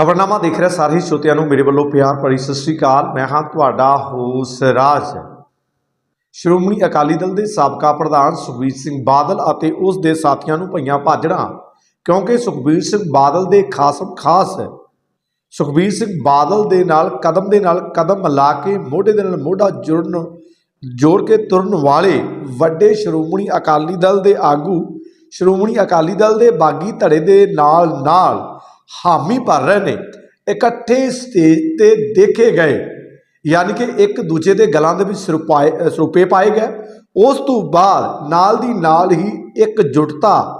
ਖਬਰਨਾਮਾ ਦੇਖ ਰਿਹਾ ਸਾਰੇ ਹੀ ਸ਼ਰੋਤਿਆਂ ਨੂੰ ਮੇਰੇ ਵੱਲੋਂ ਪਿਆਰ ਭਰੀ ਸਤਿ ਸ੍ਰੀ ਅਕਾਲ। ਮੈਂ ਹਾਂ ਤੁਹਾਡਾ ਹੋਸ ਰਾਜ। ਸ਼੍ਰੋਮਣੀ ਅਕਾਲੀ ਦਲ ਦੇ ਸਾਬਕਾ ਪ੍ਰਧਾਨ ਸੁਖਬੀਰ ਸਿੰਘ ਬਾਦਲ ਅਤੇ ਉਸ ਦੇ ਸਾਥੀਆਂ ਨੂੰ ਪਈਆਂ ਭਾਜੜਾਂ, ਕਿਉਂਕਿ ਸੁਖਬੀਰ ਸਿੰਘ ਬਾਦਲ ਦੇ ਖਾਸ ਖਾਸ ਸੁਖਬੀਰ ਸਿੰਘ ਬਾਦਲ ਦੇ ਨਾਲ ਕਦਮ ਦੇ ਨਾਲ ਕਦਮ ਮਿਲਾ ਕੇ ਮੋਢੇ ਦੇ ਨਾਲ ਮੋਢਾ ਜੁੜਨ, ਜੋੜ ਕੇ ਤੁਰਨ ਵਾਲੇ ਵੱਡੇ ਸ਼੍ਰੋਮਣੀ ਅਕਾਲੀ ਦਲ ਦੇ ਆਗੂ, ਸ਼੍ਰੋਮਣੀ ਅਕਾਲੀ ਦਲ ਦੇ ਬਾਗੀ ਧੜੇ ਦੇ ਨਾਲ ਨਾਲ ਹਾਮੀ ਭਰ ਰਹੇ ਨੇ ਇਕੱਠੇ ਸਟੇਜ ਤੇ ਦੇਖੇ ਗਏ। ਯਾਨੀ ਕਿ ਇੱਕ ਦੂਜੇ ਦੇ ਗਲਾਂ ਦੇ ਵਿੱਚ ਸਰਪਾਏ ਅ, ਸਰੂਪੇ ਪਾਏ ਗਏ। ਉਸ ਤੋਂ ਬਾਅਦ ਨਾਲ ਦੀ ਨਾਲ ਹੀ ਇੱਕ ਜੁਟਤਾ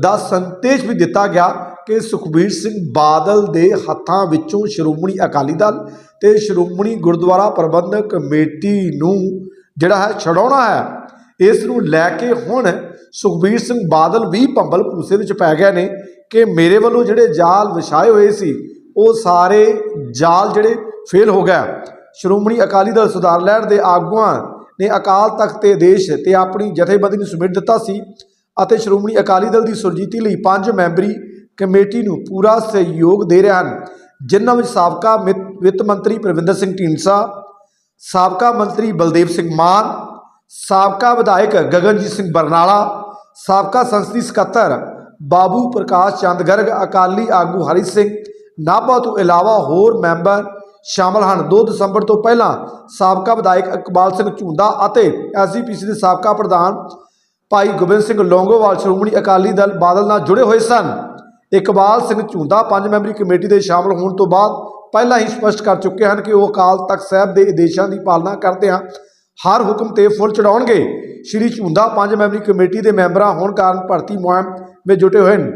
ਦਾ ਸੰਦੇਸ਼ ਵੀ ਦਿੱਤਾ ਗਿਆ ਕਿ ਸੁਖਬੀਰ ਸਿੰਘ ਬਾਦਲ ਦੇ ਹੱਥਾਂ ਵਿੱਚੋਂ ਸ਼੍ਰੋਮਣੀ ਅਕਾਲੀ ਦਲ ਤੇ ਸ਼੍ਰੋਮਣੀ ਗੁਰਦੁਆਰਾ ਪ੍ਰਬੰਧਕ ਕਮੇਟੀ ਨੂੰ ਜਿਹੜਾ ਹੈ ਛਡਾਉਣਾ ਹੈ। ਇਸ ਨੂੰ ਲੈ ਕੇ ਹੁਣ ਸੁਖਬੀਰ ਸਿੰਘ ਬਾਦਲ ਵੀ ਭੰਬਲ ਭੂਸੇ ਵਿੱਚ ਪੈ ਗਏ ਨੇ ਕਿ ਮੇਰੇ ਵੱਲੋਂ ਜਿਹੜੇ ਜਾਲ ਵਿਛਾਏ ਹੋਏ ਸੀ, ਉਹ ਸਾਰੇ ਜਾਲ ਜਿਹੜੇ ਫੇਲ ਹੋ ਗਏ। ਸ਼੍ਰੋਮਣੀ ਅਕਾਲੀ ਦਲ ਸੁਧਾਰ ਲਹਿਰ ਦੇ ਆਗੂਆਂ ਨੇ ਅਕਾਲ ਤਖਤ ਤੇ ਦੇਸ਼ ਤੇ ਆਪਣੀ ਜਥੇਬੰਦੀ ਨੂੰ ਸਮੇਟ ਦਿੱਤਾ ਸੀ ਅਤੇ ਸ਼੍ਰੋਮਣੀ ਅਕਾਲੀ ਦਲ ਦੀ ਸੁਰਜੀਤੀ ਲਈ ਪੰਜ ਮੈਂਬਰੀ ਕਮੇਟੀ ਨੂੰ ਪੂਰਾ ਸਹਿਯੋਗ ਦੇ ਰਹੇ ਹਨ, ਜਿਨ੍ਹਾਂ ਵਿੱਚ ਸਾਬਕਾ ਮਿਤ- ਵਿੱਤ ਮੰਤਰੀ ਪ੍ਰਵਿੰਦਰ ਸਿੰਘ ਢੀਂਡਸਾ, ਸਾਬਕਾ ਮੰਤਰੀ ਬਲਦੇਵ ਸਿੰਘ ਮਾਨ ਸਾਬਕਾ ਵਿਧਾਇਕ ਗਗਨਜੀਤ ਸਿੰਘ ਬਰਨਾਲਾ, ਸਾਬਕਾ ਸੰਸਦੀ ਸਕੱਤਰ ਬਾਬੂ ਪ੍ਰਕਾਸ਼ ਚੰਦ ਗਰਗ, ਅਕਾਲੀ ਆਗੂ ਹਰੀ ਸਿੰਘ, ਨਾਭਾ ਤੋਂ ਇਲਾਵਾ ਹੋਰ ਮੈਂਬਰ ਸ਼ਾਮਲ ਹਨ। 2 ਦਸੰਬਰ ਤੋਂ ਪਹਿਲਾਂ ਸਾਬਕਾ ਵਿਧਾਇਕ ਇਕਬਾਲ ਸਿੰਘ ਝੁੰਦਾ ਅਤੇ ਐਸਜੀਪੀਸੀ ਦੇ ਸਾਬਕਾ ਪ੍ਰਧਾਨ ਭਾਈ ਗੋਬਿੰਦ ਸਿੰਘ ਲੌਂਗੋਵਾਲ, ਸ਼੍ਰੋਮਣੀ ਅਕਾਲੀ ਦਲ ਬਾਦਲ ਨਾਲ ਜੁੜੇ ਹੋਏ ਸਨ। ਇਕਬਾਲ ਸਿੰਘ ਝੁੰਦਾ ਪੰਜ ਮੈਂਬਰੀ ਕਮੇਟੀ ਦੇ ਸ਼ਾਮਲ ਹੋਣ ਤੋਂ ਬਾਅਦ ਪਹਿਲਾਂ ਹੀ ਸਪਸ਼ਟ ਕਰ ਚੁੱਕੇ ਹਨ ਕਿ ਉਹ ਅਕਾਲ ਤਖਤ ਸਾਹਿਬ ਦੇ ਆਦੇਸ਼ਾਂ ਦੀ ਪਾਲਣਾ ਕਰਦੇ ਹਨ ਹਰ ਹੁਕਮ ਤੇ ਫੁੱਲ ਚੜਾਉਣਗੇ। ਸ਼੍ਰੀ ਝੁੰਦਾ ਪੰਜ ਮੈਂਬਰੀ ਕਮੇਟੀ ਦੇ ਮੈਂਬਰਾਂ ਹੋਣ ਕਾਰਨ ਭਰਤੀ ਮੁਹਿੰਮ ਵਿੱਚ ਜੁਟੇ ਹੋਏ ਹਨ।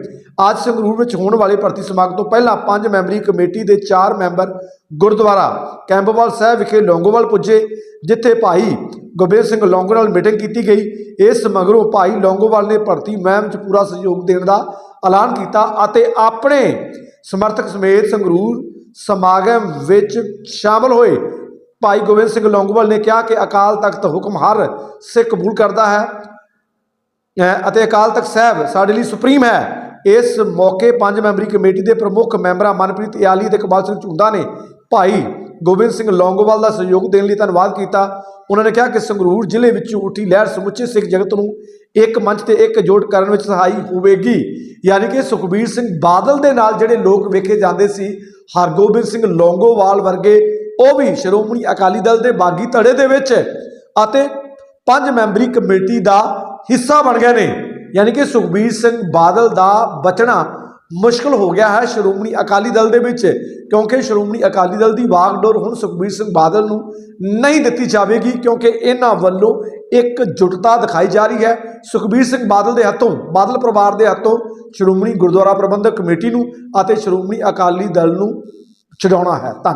ਅੱਜ ਸੰਗਰੂਰ ਵਿੱਚ ਹੋਣ ਵਾਲੇ ਭਰਤੀ ਸਮਾਗਮ ਤੋਂ ਪਹਿਲਾਂ ਪੰਜ ਮੈਂਬਰੀ ਕਮੇਟੀ ਦੇ ਚਾਰ ਮੈਂਬਰ ਗੁਰਦੁਆਰਾ ਕੈਂਪਵਾਲ ਸਾਹਿਬ ਵਿਖੇ ਲੌਂਗੋਵਾਲ ਪੁੱਜੇ, ਜਿੱਥੇ ਭਾਈ ਗੋਬਿੰਦ ਸਿੰਘ ਲੌਂਗੋ ਨਾਲ ਮੀਟਿੰਗ ਕੀਤੀ ਗਈ। ਇਸ ਮਗਰੋਂ ਭਾਈ ਲੌਂਗੋਵਾਲ ਨੇ ਭਰਤੀ ਮੁਹਿੰਮ 'ਚ ਪੂਰਾ ਸਹਿਯੋਗ ਦੇਣ ਦਾ ਐਲਾਨ ਕੀਤਾ ਅਤੇ ਆਪਣੇ ਸਮਰਥਕ ਸਮੇਤ ਸੰਗਰੂਰ ਸਮਾਗਮ ਵਿੱਚ ਸ਼ਾਮਲ ਹੋਏ। ਭਾਈ ਗੋਬਿੰਦ ਸਿੰਘ ਲੌਂਗੋਵਾਲ ਨੇ ਕਿਹਾ ਕਿ ਅਕਾਲ ਤਖਤ ਹੁਕਮ ਹਰ ਸਿੱਖ ਕਬੂਲ ਕਰਦਾ ਹੈ ਅਤੇ ਅਕਾਲ ਤਖਤ ਸਾਹਿਬ ਸਾਡੇ ਲਈ ਸੁਪਰੀਮ ਹੈ। ਇਸ ਮੌਕੇ ਪੰਜ ਮੈਂਬਰੀ ਕਮੇਟੀ ਦੇ ਪ੍ਰਮੁੱਖ ਮੈਂਬਰਾਂ ਮਨਪ੍ਰੀਤ ਇਆਲੀ ਤੇ ਇਕਬਾਲ ਸਿੰਘ ਝੁੰਦਾ ਨੇ ਭਾਈ ਗੋਬਿੰਦ ਸਿੰਘ ਲੌਂਗੋਵਾਲ ਦਾ ਸਹਿਯੋਗ ਦੇਣ ਲਈ ਧੰਨਵਾਦ ਕੀਤਾ। ਉਹਨਾਂ ਨੇ ਕਿਹਾ ਕਿ ਸੰਗਰੂਰ ਜ਼ਿਲ੍ਹੇ ਵਿੱਚ ਉੱਠੀ ਲਹਿਰ ਸਮੁੱਚੇ ਸਿੱਖ ਜਗਤ ਨੂੰ ਇੱਕ ਮੰਚ ਤੇ ਇਕਜੁੱਟ ਕਰਨ ਵਿੱਚ ਸਹਾਈ ਹੋਵੇਗੀ। ਯਾਨੀ ਕਿ ਸੁਖਬੀਰ ਸਿੰਘ ਬਾਦਲ ਦੇ ਨਾਲ ਜਿਹੜੇ ਲੋਕ ਵੇਖੇ ਜਾਂਦੇ ਸੀ, ਹਰਗੋਬਿੰਦ ਸਿੰਘ ਲੌਂਗੋਵਾਲ ਵਰਗੇ ਉਹ ਵੀ ਸ਼੍ਰੋਮਣੀ ਅਕਾਲੀ ਦਲ ਦੇ ਬਾਗੀ ਧੜੇ ਦੇ ਵਿੱਚ ਅਤੇ ਪੰਜ ਮੈਂਬਰੀ ਕਮੇਟੀ ਦਾ ਹਿੱਸਾ ਬਣ ਗਏ ਨੇ। ਯਾਨੀ ਕਿ ਸੁਖਬੀਰ ਸਿੰਘ ਬਾਦਲ ਦਾ ਬਚਣਾ ਮੁਸ਼ਕਲ ਹੋ ਗਿਆ ਹੈ ਸ਼੍ਰੋਮਣੀ ਅਕਾਲੀ ਦਲ ਦੇ ਵਿੱਚ, ਕਿਉਂਕਿ ਸ਼੍ਰੋਮਣੀ ਅਕਾਲੀ ਦਲ ਦੀ ਵਾਗਡੋਰ ਹੁਣ ਸੁਖਬੀਰ ਸਿੰਘ ਬਾਦਲ ਨੂੰ ਨਹੀਂ ਦਿੱਤੀ ਜਾਵੇਗੀ, ਕਿਉਂਕਿ ਇਹਨਾਂ ਵੱਲੋਂ ਇੱਕ ਜੁਟਤਾ ਦਿਖਾਈ ਜਾ ਰਹੀ ਹੈ। ਸੁਖਬੀਰ ਸਿੰਘ ਬਾਦਲ ਦੇ ਹੱਥੋਂ, ਬਾਦਲ ਪਰਿਵਾਰ ਦੇ ਹੱਥੋਂ ਸ਼੍ਰੋਮਣੀ ਗੁਰਦੁਆਰਾ ਪ੍ਰਬੰਧਕ ਕਮੇਟੀ ਨੂੰ ਅਤੇ ਸ਼੍ਰੋਮਣੀ ਅਕਾਲੀ ਦਲ ਨੂੰ ਛਡਾਉਣਾ ਹੈ। ਧੰਨਵਾਦ।